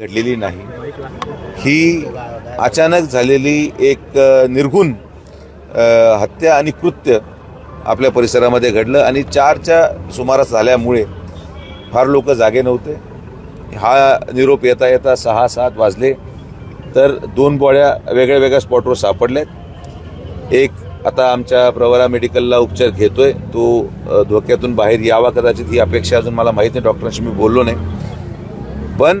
घडलेली नाही. ही अचानक झालेली एक निर्गुण हत्या आणि कृत्य आपल्या परिसरामध्ये घडलं आणि चारच्या सुमारास झाल्यामुळे फार लोक जागे नव्हते. हा निरोप येता येता सहा सात वाजले तर दोन बॉड्या वेगळ्या वेगळ्या स्पॉटवर सापडल्यात. एक आता आमच्या प्रवरा मेडिकलला उपचार घेतोय. तो धोक्यातून बाहेर यावा कदाचित ही अपेक्षा अजून मला माहीत नाही. डॉक्टरांशी मी बोललो नाही. पण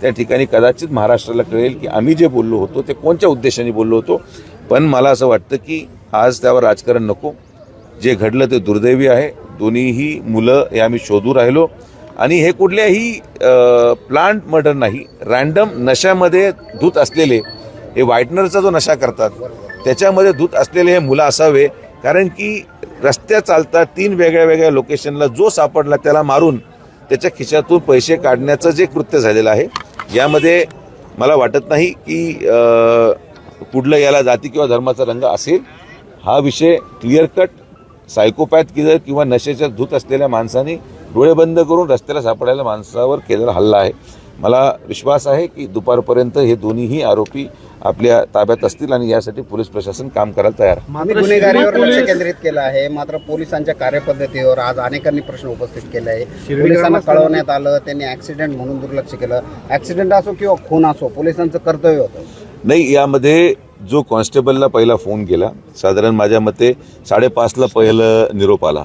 त्या ठिकाणी कदाचित महाराष्ट्राला कळेल की आम्ही जे बोललो होतो ते कोणत्या उद्देशाने बोललो होतो. पण मला असं वाटतं की आज त्यावर राजकारण नको. जे घडलं ते दुर्दैवी आहे. दोन्हीही मुलं हे आम्ही शोधू राहिलो. आणि हे कुठल्याही प्लांट मर्डर नाही रँडम नशामध्ये धूत असलेले हे व्हाईटनरचा जो नशा करतात त्याच्यामध्ये धूत असलेले हे मुलं असावे. कारण की रस्त्या चालतात तीन वेगळ्या वेगळ्या लोकेशनला जो सापडला त्याला मारून त्याच्या खिशातून पैसे काढण्याचं जे कृत्य झालेलं आहे यामध्ये मला वाटत नाही की पुढलं कुठलं याला जाती किंवा धर्माचा रंग असेल हा विषय क्लिअर कट सायकोपॅथ किंवा किंवा नशेच्या धूत असलेल्या माणसाने डोळे बंद करून रस्त्याला सापडायला माणसावर केलेला हल्ला आहे. मला विश्वास आहे की दुपारपर्यंत हे दोन्हीही आरोपी आपल्या ताब्यात असतील आणि यासाठी पोलीस प्रशासन काम करायला तयार गुन्हेगारीवर लक्ष केंद्रित केलं आहे. मात्र पोलिसांच्या कार्यपद्धतीवर आज अनेकांनी प्रश्न उपस्थित केले आहे पोलिसांना कळवण्यात आलं त्यांनी ऍक्सिडेंट म्हणून दुर्लक्ष केलं. ऍक्सिडेंट असो किंवा खून असो पोलिसांचं कर्तव्य होतं. नाही यामध्ये जो कॉन्स्टेबलला पहिला फोन केला साधारण माझ्या मते साडेपाचला पहिलं निरोप आला.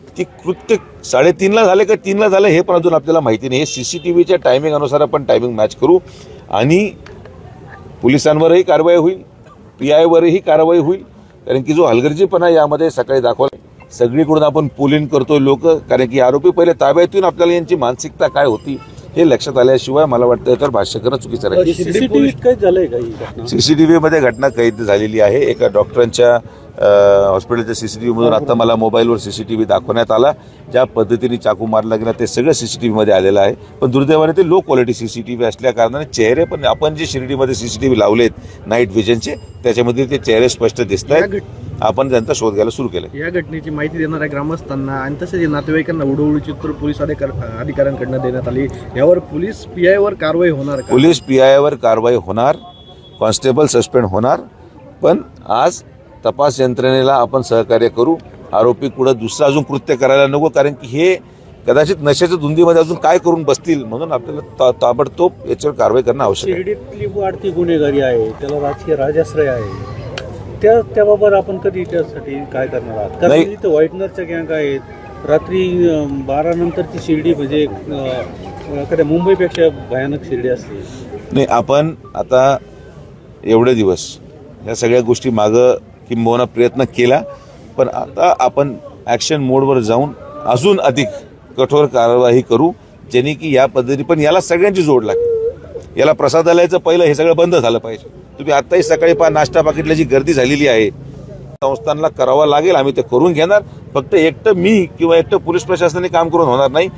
ती कृत्य साडेतीनला झाले का तीनला झालं हे पण अजून आपल्याला माहिती नाही. हे सी सी टी व्हीच्या टायमिंग अनुसार आपण टायमिंग मॅच करू आणि पोलिसांवरही कारवाई होईल पी आयवरही कारवाई होईल. कारण की जो हलगर्जीपणा यामध्ये सकाळी दाखवला सगळीकडून आपण पोलिंग करतोय लोक. कारण की आरोपी पहिले ताब्यात येऊन आपल्याला यांची मानसिकता काय होती हे लक्षात आल्याशिवाय मला वाटतं याच्यावर भाष्य करणं चुकीचं राहील. सीसीटीव्ही काय झालंय का ही घटना? सीसीटीव्ही मध्ये घटना कैद झालेली आहे. एका डॉक्टरांच्या हॉस्पिटलच्या सीसीटीव्ही मधून आता मला मोबाईलवर सीसीटीव्ही दाखवण्यात आला. ज्या पद्धतीने चाकू मारला गेला ते सगळं सीसीटीव्ही मध्ये आलेलं आहे. पण दुर्दैवाने ते लो क्वालिटी सीसीटीव्ही असल्या कारणाने चेहरे पण आपण जे शिर्डीमध्ये सीसीटीव्ही लावलेत नाईट व्हिजनचे त्याच्यामध्ये ते चेहरे स्पष्ट दिसत आहेत आपण त्यांचा शोध घ्यायला सुरू केलं या घटनेची माहिती देणाऱ्या ग्रामस्थांना आणि तसेच नातेवाईकांना उडवडीची उत्तर पोलीस अधिकार अधिकाऱ्यांकडनं देण्यात आली. यावर पोलीस पी वर कारवाई होणार का? पोलीस पी आयवर कारवाई होणार कॉन्स्टेबल सस्पेंड होणार पण आज तपास यंत्रणेला आपण सहकार्य करू. आरोपी कुठं दुसरं अजून कृत्य करायला नको कारण की हे कदाचित नशेच्या धुंदीमध्ये अजून काय करून बसतील म्हणून आपल्याला ता- ताबडतोब याच्यावर कारवाई करणं आवश्यक आहे. गुन्हेगारी आहे त्याला राजकीय राजाश्रय आहे. त्या त्याबाबत आपण कधी त्यासाठी काय करणार आहात? कारण नाही. तिथं व्हाईटनरच्या गँग आहेत. रात्री अं, बारा नंतरची शिर्डी म्हणजे अं, एखाद्या मुंबईपेक्षा भयानक शिर्डी असते. नाही आपण आता एवढे दिवस या सगळ्या गोष्टी मागं किंबहुना प्रयत्न केला पण आता आपण ॲक्शन मोडवर जाऊन अजून अधिक कठोर कारवाई करू ज्यांनी की या पद्धती पण याला सगळ्यांची जोड लागते याला प्रसादालयाचं पहिलं हे सगळं बंद झालं पाहिजे. तुम्ही आत्ताही सकाळी पहा नाश्ता पाकिटला जी गर्दी झालेली आहे संस्थांना करावा लागेल आम्ही ते करून घेणार. फक्त एकटं मी किंवा एकटं पोलीस प्रशासनाने काम करून होणार नाही.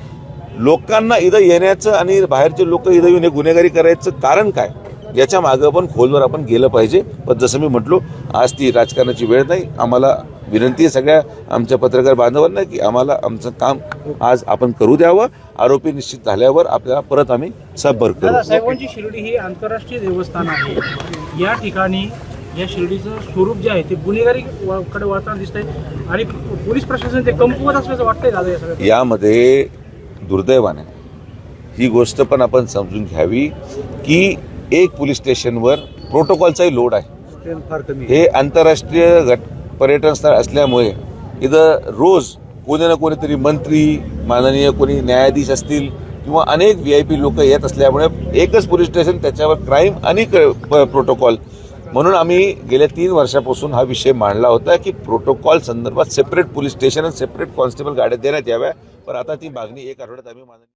लोकांना इथं येण्याचं आणि बाहेरचे लोक इथं येऊन हे गुन्हेगारी करायचं कारण काय? याच्या मागं पण खोलवर आपण गेलं पाहिजे. पण जसं मी म्हटलो आज ती राजकारणाची वेळ नाही. आम्हाला विनंती आहे सगळ्या आमच्या पत्रकार बांधवांना की आम्हाला आमचं काम आज आपण करू द्यावं. आरोपी निश्चित झाल्यावर आपल्याला परत आम्ही सबभर करू. साहेबांची शिर्डी ही आंतरराष्ट्रीय देवस्थान आहे. या ठिकाणी या शिर्डीचं स्वरूप जे आहे ते गुन्हेगारी कडे वळताना दिसतंय. आणि पोलीस प्रशासन ते कमकुवत असल्याचं वाटतंय दादा या सगळ्या यामध्ये दुर्दैवाने ही गोष्ट पण आपण समजून घ्यावी की एक पोलीस स्टेशनवर प्रोटोकॉलचाही लोड आहे. स्ट्रेंथ फार कमी आहे. हे आंतरराष्ट्रीय घट पर्यटनस्थळ असल्यामुळे इथं रोज कोणी ना कोणीतरी मंत्री माननीय कोणी न्यायाधीश असतील किंवा अनेक व्ही आय पी लोक येत असल्यामुळे एकच पोलीस स्टेशन त्याच्यावर क्राईम आणि प्रोटोकॉल म्हणून आम्ही गेल्या तीन वर्षापासून हा विषय मांडला होता की प्रोटोकॉल संदर्भात सेपरेट पोलीस स्टेशन आणि सेपरेट कॉन्स्टेबल गाड्या देण्यात याव्या. पण आता ती मागणी एक आठवड्यात आम्ही मानली